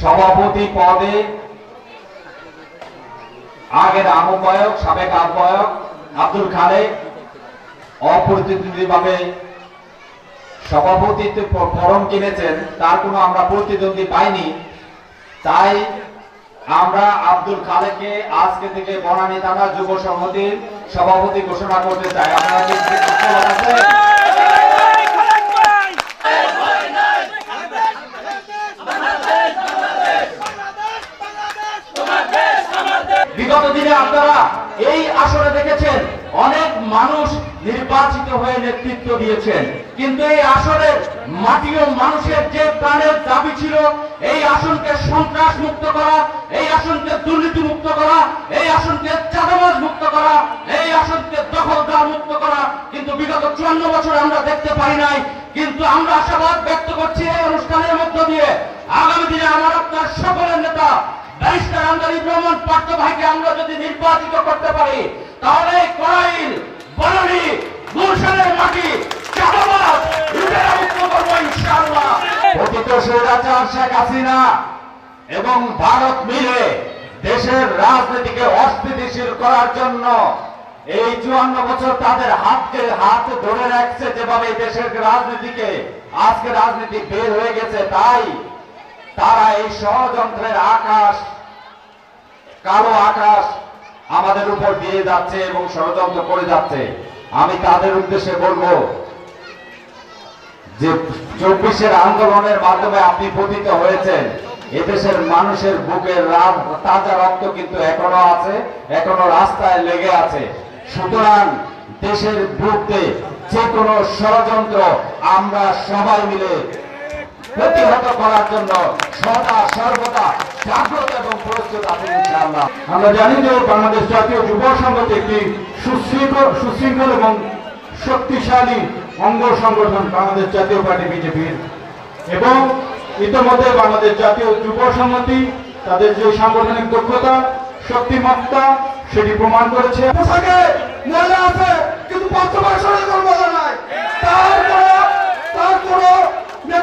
সভাপতি পদে আগের আহ্বায়ক, সাবেক আহ্বায়ক আব্দুল খালেক অপ্রতিদ্বন্দ্বীভাবে সভাপতিত্ব ফরম কিনেছেন, তার কোনো আমরা প্রতিদ্বন্দ্বী পাইনি। তাই আমরা আব্দুল খালেকে আজকে থেকে বনানী থানা যুব সংহতির সভাপতি ঘোষণা করতে চাই। আপনারা বিগত দিনে আপনারা এই আসরে দেখেছেন, অনেক মানুষ নির্বাচিত হয়ে নেতৃত্ব দিয়েছেন। কিন্তু এই আসরের মাটি ও মানুষের যে প্রাণের দাবি ছিল, এই আসনকে সন্ত্রাস মুক্ত করা, এই আসনকে দুর্নীতি মুক্ত করা, এই আসনকে চাঁদাবাজ মুক্ত করা, এই আসনকে দখলদার মুক্ত করা, কিন্তু বিগত চুয়ান্ন বছর আমরা দেখতে পারি নাই। কিন্তু আমরা আশাবাদ ব্যক্ত করছি এই অনুষ্ঠানের মধ্য দিয়ে। আগামী দিনে আমার আপনার সকলের নেতা আমরা যদি নির্বাচিত করতে পারি, তাহলে বনরি গুলশানের মাটি এবং ভারত মিলে দেশের রাজনীতিকে অস্থিতিশীল করার জন্য এই চুয়ান্ন বছর তাদের হাতকে হাত ধরে রাখছে যেভাবে দেশের রাজনীতিকে আজকে রাজনীতি বের হয়ে গেছে, তাই তারা এই ষড়যন্ত্রের আকাশ কালো আকাশ আমাদের উপর দিয়ে যাচ্ছে এবং ষড়যন্ত্র করে যাচ্ছে। আমি তাদের উদ্দেশ্যে বলব যে চব্বিশের আন্দোলনের মাধ্যমে আপনি পতিত হয়েছেন। এদেশের মানুষের বুকের তাজা রক্ত কিন্তু এখনও আছে, এখনও রাস্তায় লেগে আছে। সুতরাং দেশের বিরুদ্ধে যে কোনো ষড়যন্ত্র আমরা সবাই মিলে প্রতিহত করার জন্য সদা, সর্বদা জাগ্রত এবং প্রস্তুত আছি ইনশাআল্লাহ। আমরা জানি যে বাংলাদেশ জাতীয় যুব সংগঠন একটি সুশৃঙ্খল সুশৃঙ্খল এবং শক্তিশালী অঙ্গ সংগঠন বাংলাদেশ জাতীয় পার্টি বিজেপির। এবং ইতিমধ্যে বাংলাদেশ জাতীয় যুব সংহতি, তাদের যে সাংগঠনিক দক্ষতা, শক্তিমত্তা, সেটি প্রমাণ করেছে। পোশাকে মহিলা আছে, কিন্তু বর্তমান সরকার নাই তার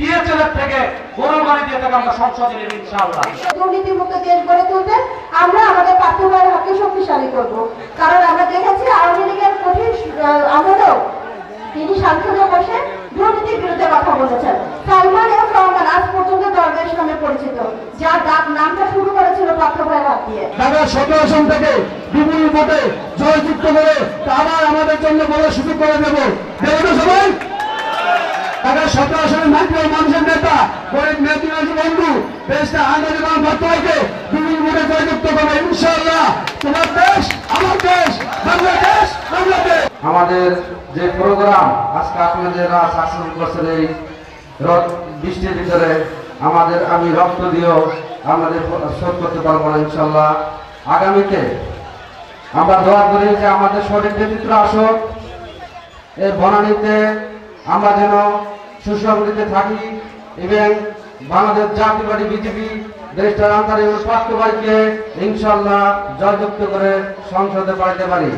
ডিএচএলের থেকে গরুর গাড়ি দিয়ে থেকে আমরা সংসদে নিব ইনশাআল্লাহ। দুর্নীতিমুক্ত দেশ গড়ে তুলতে আমরা আমাদের পাঠ্যবইয়ের হাতকে শক্তিশালী করব। কারণ আমরা দেখেছি আওয়ামী লীগের কঠিন আমলেও তিনি সংসদে বসে দুর্নীতির বিরুদ্ধে কথা বলেছেন। সালমান এফ রহমান আজ পর্যন্ত দরবেশ নামে পরিচিত। যার ডাক নামটা শুরু করেছিল পাঠ্যবইয়ের হাত দিয়ে। ঢাকা সতেরো আসন থেকে বিপুল ভোটে জয়যুক্ত করে আবার আমাদের জন্য বড় সুযোগ করে দেব। দেব সবাই? আমাদের যে প্রোগ্রাম আজকে আপনারা শাসন করছেন এই বৃষ্টির ভিতরে, আমাদের আমি রক্ত দিয়েও আমাদের শোধ করতে পারব না ইনশাল্লাহ আগামীতে আমরা দোয়া করি যে আমাদের সঠিক নেতৃত্ব আসুক। এই বনানীতে আমরা যেন সুসংগঠিত থাকি এবং বাংলাদেশ জাতিবাদী বিজেপি দেশটার আন্তরিক প্রাপ্তবাইকে ইনশাল্লাহ জয়যুক্ত করে সংসদে পাঠাতে পারি।